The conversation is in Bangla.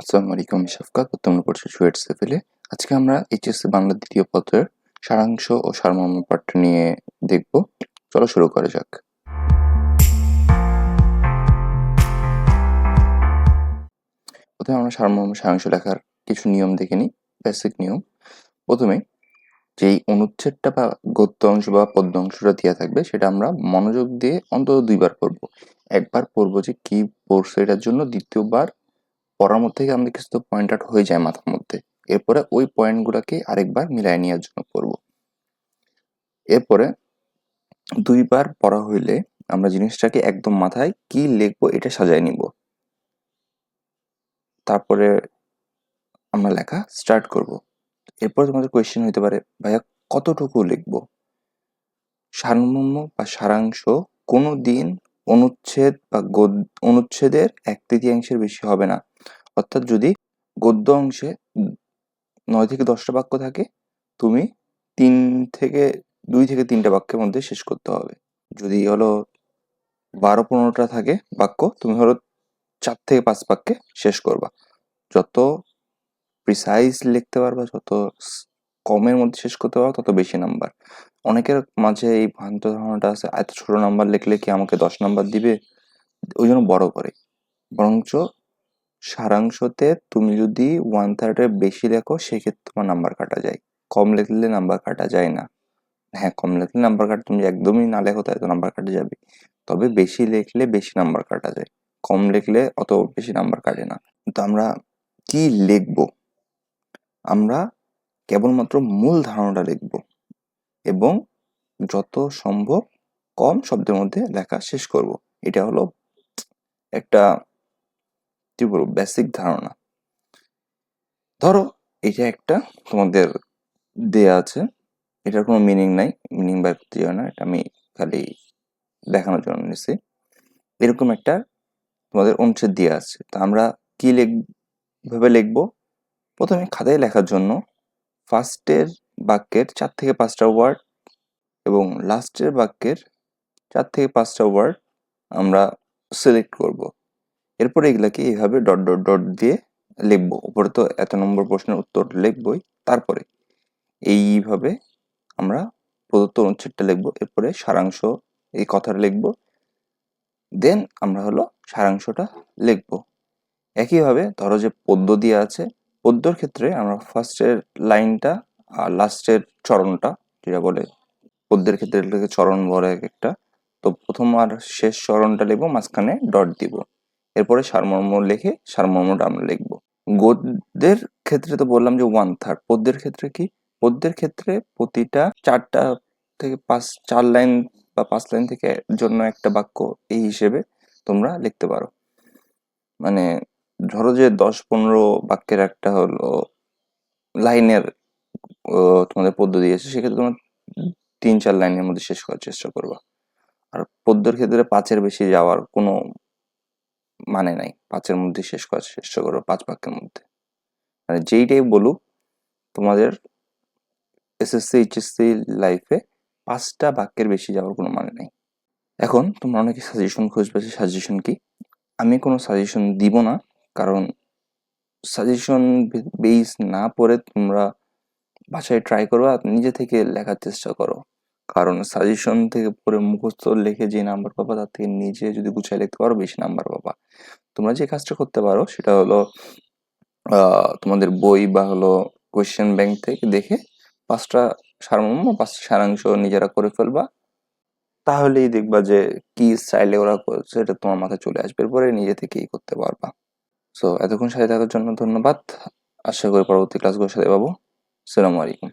আসসালামু আলাইকুম আমি শাফকাত বর্তমান পড়ছি চুয়েট সেফেলে আজকে আমরা এইচএসসি বাংলা দ্বিতীয় পত্রের সারাংশ ও সারমর্ম পাঠটা নিয়ে দেখব। চলো শুরু করা যাক। প্রথমে আমরা সারমর্ম, সারাংশ লেখার কিছু নিয়ম দেখে নিই বেসিক নিয়ম। প্রথমে যেই অনুচ্ছেদটা বা গদ্য অংশ বা পদ্য অংশটা দেওয়া থাকবে, সেটা আমরা মনোযোগ দিয়ে অন্তত দুইবার পড়ব। একবার পড়ব যে কি পড়ছে এটার জন্য দ্বিতীয়বার পড়ার মধ্যে আমাদের কিছু পয়েন্ট আউট হয়ে যায় মাথার মধ্যে। এরপরে ওই পয়েন্টগুলোকে আরেকবার মিলাই নেওয়ার জন্য পড়ব এরপরে দুইবার পড়া হইলে আমরা জিনিসটাকে একদম মাথায় কি লিখব এটা সাজায় নিব। তারপরে আমরা লেখা স্টার্ট করব। এরপর তোমাদের কোয়েশ্চেন হইতে পারে, ভাইয়া, কতটুকু লিখব? সারমর্ম বা সারাংশ কোনো দিন অনুচ্ছেদ বা গদ- অনুচ্ছেদের এক তৃতীয়াংশের বেশি হবে না। অর্থাৎ যদি গদ্য অংশে নয় থেকে দশটা বাক্য থাকে, তুমি তিন থেকে, দুই থেকে তিনটা বাক্যের মধ্যে শেষ করতে হবে। যদি হলো বারো পনেরোটা থাকে বাক্য, তুমি হলো চার থেকে পাঁচ বাক্যে শেষ করবা। যত প্রিসাইজ লিখতে পারবা যত কমের মধ্যে শেষ করতে পারবা তত বেশি নাম্বার অনেকের মাঝে এই ভ্রান্ত ধারণাটা আছে, এত ছোট নাম্বার লিখলে কি আমাকে দশ নাম্বার দিবে? ওই জন্য বড় করে। বরঞ্চ সারাংশতে তুমি যদি ওয়ান থার্ডের বেশি লেখো সেক্ষেত্রে তোমার নাম্বার কাটা যায়। কম লিখলে নাম্বার কাটা যায় না। হ্যাঁ কম লিখলে নাম্বার কাটা, তুমি একদমই না লেখো তাই তো নাম্বার কাটা যাবে। তবে বেশি লিখলে বেশি নাম্বার কাটা যায়। কম লিখলে অত বেশি নাম্বার কাটে না। তো আমরা কি লিখব? আমরা কেবলমাত্র মূল ধারণাটা লিখব। এবং যত সম্ভব কম শব্দের মধ্যে লেখা শেষ করব। এটা হলো একটা, কি বলব বেসিক ধারণা। ধরো, এটা একটা তোমাদের দেয়া আছে। এটার কোনো মিনিং নাই মিনিং বাই করতে যাবে না, এটা আমি খালি দেখানোর জন্য নিছি। এরকম একটা তোমাদের অনুচ্ছেদ দেওয়া আছে। তো আমরা কী লিখ, ভাবে লিখব? প্রথমে খাতায় লেখার জন্য ফার্স্টের বাক্যের চার থেকে পাঁচটা ওয়ার্ড এবং লাস্টের বাক্যের চার থেকে পাঁচটা ওয়ার্ড আমরা সিলেক্ট করব। এরপরে এগুলাকে এইভাবে ডট ডট ডট দিয়ে লিখব। উপরে তো এত নম্বর প্রশ্নের উত্তর লিখবই। তারপরে এইভাবে আমরা প্রদত্ত অনুচ্ছেদটা লিখব। এরপরে সারাংশ এই কথাটা লিখব। দেন আমরা হলো সারাংশটা লিখব। একইভাবে ধরো যে পদ্য দিয়ে আছে পদ্যর ক্ষেত্রে আমরা ফার্স্টের লাইনটা আর লাস্টের চরণটা যেটা বলে পদ্যের ক্ষেত্রে এটাকে চরণ বলে এক একটা। তো প্রথম আর শেষ চরণটা লিখব, মাঝখানে ডট দিব। এরপরে সারমর্ম লিখে সারমর্মটা আমরা লিখব। গদ্যের ক্ষেত্রে তো বললাম যে ওয়ান থার্ড পদ্যের ক্ষেত্রে কি? পদ্যের ক্ষেত্রে প্রতিটা চারটা থেকে পাঁচ, চার লাইন বা পাঁচ লাইন থেকে জন্য একটা বাক্য এই হিসেবে তোমরা লিখতে পারো। মানে ধরো যে দশ পনেরো বাক্যের একটা হলো লাইনের তোমাদের পদ্য দিয়েছে সেক্ষেত্রে তোমার তিন চার লাইনের মধ্যে শেষ করার চেষ্টা করবা। আর পদ্যের ক্ষেত্রে পাঁচের বেশি যাওয়ার কোনো মানে নাই, পাঁচের মধ্যে শেষ করার চেষ্টা করো, পাঁচ বাক্যের মধ্যে। মানে যেইটাই বলুক, তোমাদের এসএসসি, এইচএসসি লাইফে পাঁচটা বাক্যের বেশি যাওয়ার কোনো মানে নেই। এখন তোমরা অনেকে সাজেশন খুঁজবে সাজেশন কি? আমি কোনো সাজেশন দিব না কারণ সাজেশন বেস না পড়ে তোমরা বাসায় ট্রাই করো আর নিজে থেকে লেখার চেষ্টা করো। কারণ সাজেশন থেকে পড়ে মুখস্থ লিখে যে নাম্বার পাবা, তার থেকে নিজে যদি গুছিয়ে লিখতে পারো, বেশি নাম্বার পাবা। তোমরা যে কাজটা করতে পারো, সেটা হলো তোমাদের বই বা হলো কোয়েশ্চেন ব্যাংক থেকে দেখে পাঁচটা সারমর্ম, পাঁচটা সারাংশ নিজেরা করে ফেলবা। তাহলেই দেখবা যে কি স্টাইলে ওরা করছে তোমার মাথায় চলে আসবে, এরপরে নিজে থেকেই করতে পারবা। সো এতক্ষণ সাথে থাকার জন্য ধন্যবাদ। আশা করি পরবর্তী ক্লাসগুলোর সাথে পাবো। সালামু আলাইকুম।